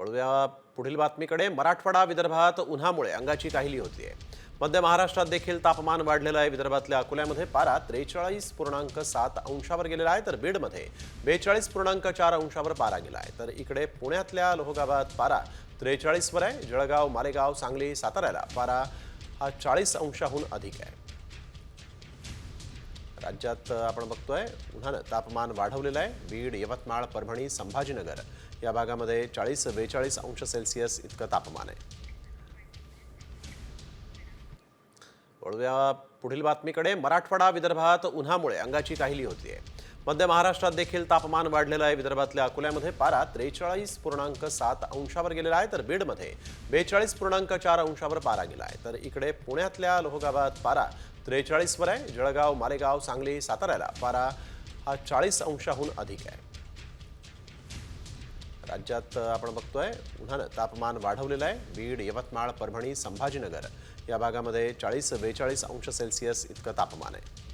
वळूया पुढील बातमीकडे. मराठवाडा विदर्भात उन्हामुळे अंगाची काहिली होतीये. मध्य महाराष्ट्रात देखील तापमान वाढलेलं आहे. विदर्भातल्या अकोल्यामध्ये पारा त्रेचाळीस पूर्णांक सात अंशावर गेलेला आहे. तर बीडमध्ये बेचाळीस पूर्णांक चार अंशावर पारा गेला आहे तर इकडे पुण्यातल्या लोहगावात पारा त्रेचाळीसवर आहे. जळगाव मालेगाव सांगली साताऱ्याला पारा हा चाळीस अंशाहून अधिक आहे. राज्यात आपण बघतोय उन्हानं तापमान वाढवलेलं आहे. बीड यवतमाळ परभणी संभाजीनगर या भागामध्ये चाळीस बेचाळीस अंश सेल्सिअस इतकं तापमान आहे. वळूया पुढील बातमीकडे. मराठवाडा विदर्भात उन्हामुळे अंगाची काहिली होतीये. मध्य महाराष्ट्रात देखील तापमान वाढलेलं आहे. विदर्भातल्या अकोल्यामध्ये पारा त्रेचाळीस पूर्णांक सात अंशावर गेलेला आहे. तर बीडमध्ये बेचाळीस पूर्णांक चार अंशावर पारा गेला आहे. तर इकडे पुण्यातल्या लोहगावात पारा त्रेचाळीसवर आहे. जळगाव मालेगाव सांगली साताऱ्याला पारा हा चाळीस अंशाहून अधिक आहे. राज्यात आपण बघतोय उन्हानं तापमान वाढवलेलं आहे. बीड यवतमाळ परभणी संभाजीनगर या भागामध्ये चाळीस बेचाळीस अंश सेल्सिअस इतकं तापमान आहे.